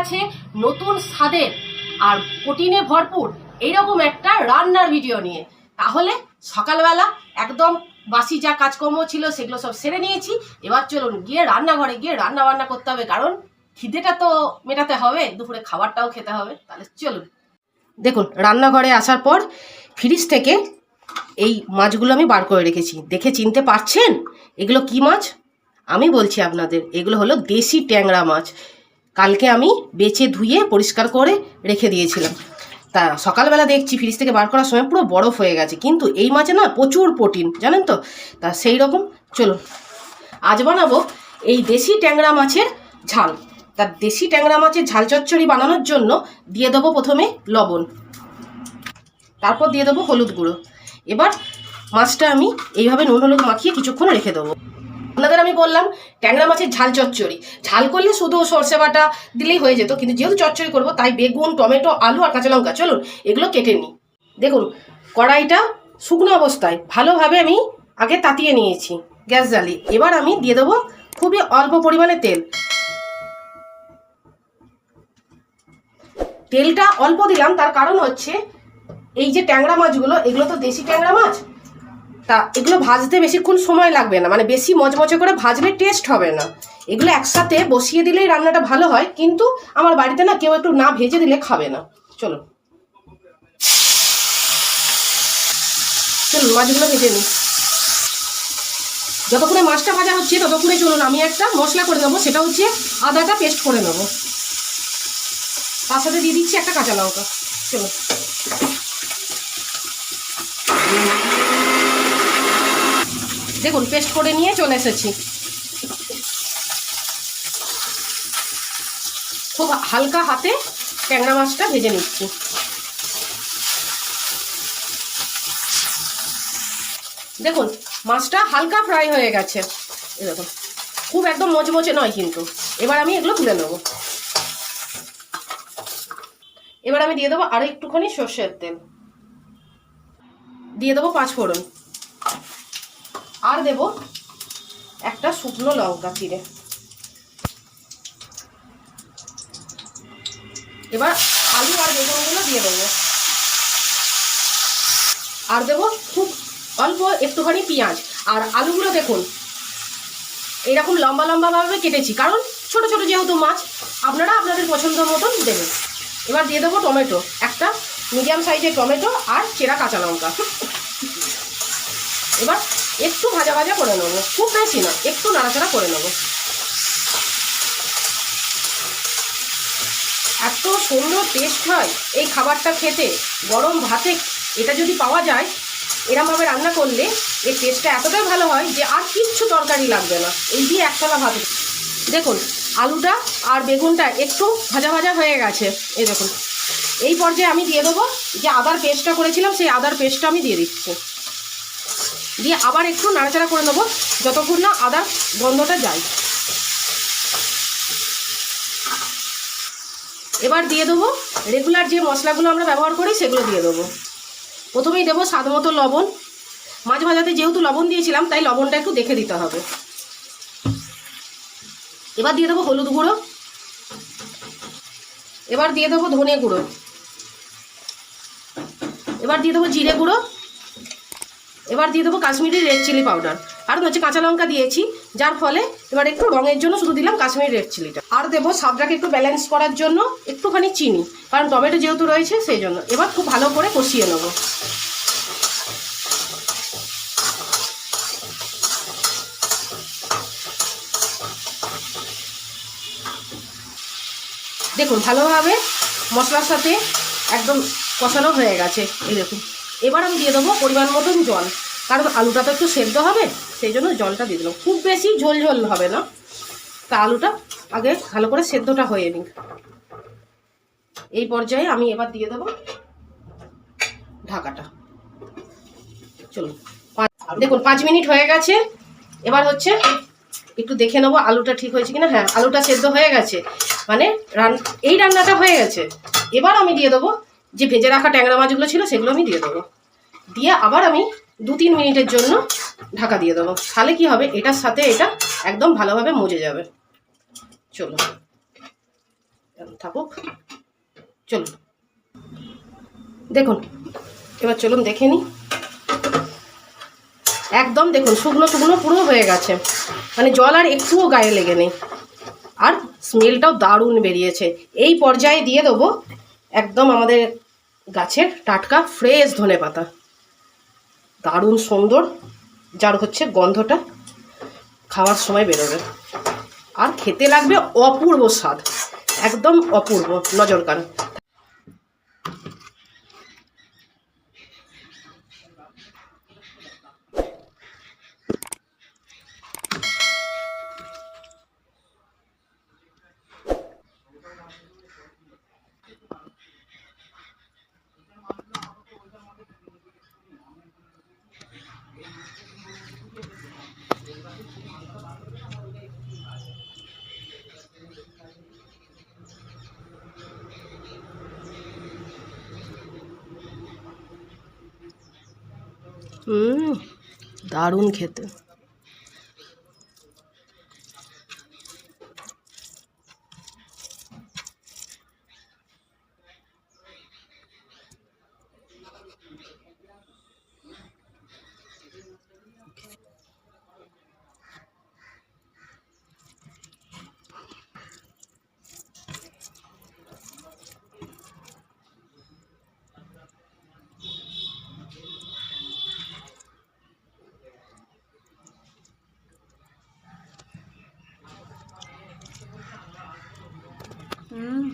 গেছে নতুন স্বাদের আর প্রোটিনে ভরপুর এইরকম একটা রান্নার ভিডিও নিয়ে। তাহলে সকালবেলা একদম বাসি যা কাজকর্ম ছিল সেগুলো সব সেরে নিয়েছি। এবার চলুন গিয়ে রান্নাঘরে গিয়ে রান্না বান্না করতে হবে, কারণ খিদেটা তো মেটাতে হবে, দুপুরে খাবারটাও খেতে হবে। তাহলে চলুন। দেখুন, রান্নাঘরে আসার পর ফ্রিজ থেকে এই মাছগুলো আমি বার করে রেখেছি। দেখে চিনতে পারছেন? এগুলো কি মাছ? আমি বলছি আপনাদের, এগুলো হলো দেশি ট্যাংরা মাছ। কালকে আমি বেছে ধুয়ে, পরিষ্কার করে রেখে দিয়েছিলাম। তা সকালবেলা দেখছি, ফ্রিজ থেকে বার করার সময় পুরো বরফ হয়ে গেছে। কিন্তু এই মাছে না প্রচুর প্রোটিন, জানেন তো? তা সেই রকম, চলুন। আজ বানাবো এই দেশি ট্যাংরা মাছের ঝাল। তা দেশি ট্যাংরা মাছের ঝাল চচ্চড়ি বানানোর জন্য দিয়ে দেবো প্রথমে লবণ। তারপর দিয়ে দেবো হলুদ গুঁড়ো। এবার মাছটা আমি এইভাবে নুন হলুদ মাখিয়ে কিছুক্ষণ রেখে দেবো। আপনাদের আমি বললাম, ট্যাংরা মাছের ঝাল চচ্চড়ি। ঝাল করলে শুধু সর্ষে বাটা দিলেই হয়ে যেত, কিন্তু যেহেতু চচ্চড়ি করব, তাই বেগুন, টমেটো, আলু আর কাঁচা লঙ্কা, চলুন এগুলো কেটে নিই। দেখুন, কড়াইটা শুকনো অবস্থায় ভালোভাবে আমি আগে তাতিয়ে নিয়েছি গ্যাস জ্বালিয়ে। এবার আমি দিয়ে দেবো খুবই অল্প পরিমাণে তেল। তেলটা অল্প দিলাম, তার কারণ হচ্ছে এই যে ট্যাংরা মাছগুলো, এগুলো তো দেশি ট্যাংরা মাছ তা এগুলো ভাজতে বেশিক্ষণ সময় লাগবে না। মানে বেশি মচমচে করে ভাজলে টেস্ট হবে না। এগুলো একসাথে বসিয়ে দিলেই রান্নাটা ভালো হয়, কিন্তু আমার বাড়িতে না কেউ একটু না ভেজে দিলে খাবে না। চলো। চলুন, মাছগুলো ভেজে নিই। যতক্ষণে মাছটা ভাজা হচ্ছে ততক্ষণে চলুন, আমি একটা মশলা করে নেব সেটা হচ্ছে আদাটা পেস্ট করে নেব। তার সাথে দিয়ে দিচ্ছি একটা কাঁচা লঙ্কা। চলো দেখুন পেস্ট করে নিয়ে চলে এসেছি। খুব হালকা হাতে ট্যাংরা মাছটা ভেজে নিচ্ছি। দেখুন, মাছটা হালকা ফ্রাই হয়ে গেছে। দেখুন, খুব একদম মচমচে নয় কিন্তু। এবার আমি এগুলো তুলে নেব। এবার আমি দিয়ে দেবো আরও একটুখানি সর্ষের তেল। দিয়ে দেবো পাঁচ ফোড়ন। আর দেব একটা শুকনো লঙ্কা চিড়ে। এবার আলু আর বেগুনগুলো দিয়ে দেবো। আর দেবো খুব অল্প একটুখানি পেঁয়াজ। আর আলুগুলো দেখুন, এরকম লম্বা লম্বাভাবে কেটেছি। কারণ ছোট ছোট যেহেতু মাছ, আপনারা আপনাদের পছন্দ মতন দেবেন। এবার দিয়ে দেবো টমেটো, একটা মিডিয়াম সাইজের টমেটো আর চেরা কাঁচা লঙ্কা। এবার একটু ভাজা ভাজা করে নেব, খুব বেশি না, একটু নাড়াচাড়া করে নেব। এত সুন্দর টেস্ট হয় এই খাবারটা খেতে, গরম ভাতে। এটা যদি পাওয়া যায়, এরমভাবে রান্না করলে এর টেস্টটা এতটাই ভালো হয় যে আর কিচ্ছু তরকারি লাগবে না। এই দিয়ে একতলা ভাত। দেখুন, আলুটা আর বেগুনটা একটু ভাজা ভাজা হয়ে গেছে। এই দেখুন, এই পর্যায়ে আমি দিয়ে দেবো যে আদার পেস্টটা করেছিলাম, সেই আদার পেস্টটা আমি দিয়ে দিচ্ছি। দিয়ে আবার একটু নাড়াচাড়া করে নেব, যতক্ষণ না আদার গন্ধটা যায়। এবার দিয়ে দেবো রেগুলার যে মশলাগুলো আমরা ব্যবহার করি, সেগুলো দিয়ে দেবো। প্রথমেই দেবো স্বাদ মতো লবণ। মাছ ভাজাতে যেহেতু লবণ দিয়েছিলাম, তাই লবণটা একটু দেখে দিতে হবে। এবার দিয়ে দেবো হলুদ গুঁড়ো। এবার দিয়ে দেবো ধনে গুঁড়ো। এবার দিয়ে দেবো জিরে গুঁড়ো। এবার দিয়ে দেবো কাশ্মীরি রেড চিলি পাউডার আর হচ্ছে কাঁচা লঙ্কা দিয়েছি, যার ফলে এবার একটু রঙের জন্য শুধু দিলাম কাশ্মীরি রেড চিলিটা আর দেবো স্বাদটাকে একটু ব্যালেন্স করার জন্য একটুখানি চিনি, কারণ টমেটো যেহেতু রয়েছে সেই জন্য। এবার খুব ভালো করে কষিয়ে নেব। দেখুন, ভালোভাবে মশলার সাথে একদম কষানো হয়ে গেছে, এই দেখুন। এবার আমি দিয়ে দেবো পরিমাণ মতন জল। কারণ আলুটা তো একটু সেদ্ধ হবে, সেই জন্য জলটা দিয়ে দিলাম। খুব বেশি ঝোল ঝোল হবে না। তা আলুটা আগে ভালো করে সেদ্ধটা হয়ে নিক। এই পর্যায়ে আমি এবার দিয়ে দেবো ঢাকাটা। চলুন দেখুন, পাঁচ মিনিট হয়ে গেছে। এবার হচ্ছে একটু দেখে নেব আলুটা ঠিক হয়েছে কিনা। হ্যাঁ আলুটা সেদ্ধ হয়ে গেছে। মানে রান এই রান্নাটা হয়ে গেছে। এবার আমি দিয়ে দেবো যে ভেজে রাখা ট্যাংরা মাছগুলো ছিল, সেগুলো আমি দিয়ে দেবো। দিয়ে আবার আমি দু তিন মিনিটের জন্য ঢাকা দিয়ে দেবো। তাহলে কি হবে? এটার সাথে এটা একদম ভালোভাবে মজে যাবে। চলো থাকুক। চলুন। দেখুন। এবার চলুন দেখে নিই। একদম দেখুন, শুকনো শুকনো পুরো হয়ে গেছে। মানে জল আর একটুও গায়ে লেগে নেই। আর স্মেলটাও দারুণ বেরিয়েছে। এই পর্যায়ে দিয়ে দেবো একদম আমাদের গাছের টাটকা, ফ্রেশ ধনে পাতা দারুণ সুন্দর, যার হচ্ছে গন্ধটা খাওয়ার সময় বেরোবে। আর খেতে লাগবে অপূর্ব স্বাদ, একদম অপূর্ব নজর কান হুম দারুণ খেতে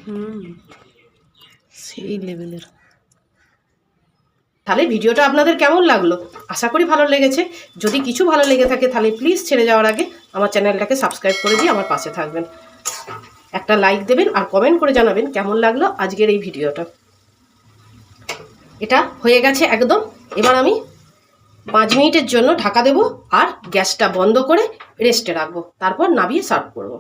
হুম সেই লেভেলের। তাহলে ভিডিওটা আপনাদের কেমন লাগল? আশা করি ভালো লেগেছে। যদি কিছু ভালো লেগে থাকে, তাহলে প্লিজ ছেড়ে যাওয়ার আগে আমার চ্যানেলটাকে সাবস্ক্রাইব করে দিয়ে আমার পাশে থাকবেন। একটা লাইক দেবেন আর কমেন্ট করে জানাবেন কেমন লাগল আজকের এই ভিডিওটা। এটা হয়ে গেছে একদম। এবার আমি পাঁচ মিনিটের জন্য ঢাকা দেবো আর গ্যাসটা বন্ধ করে রেস্টে রাখব। তারপর নামিয়ে সার্ভ করব।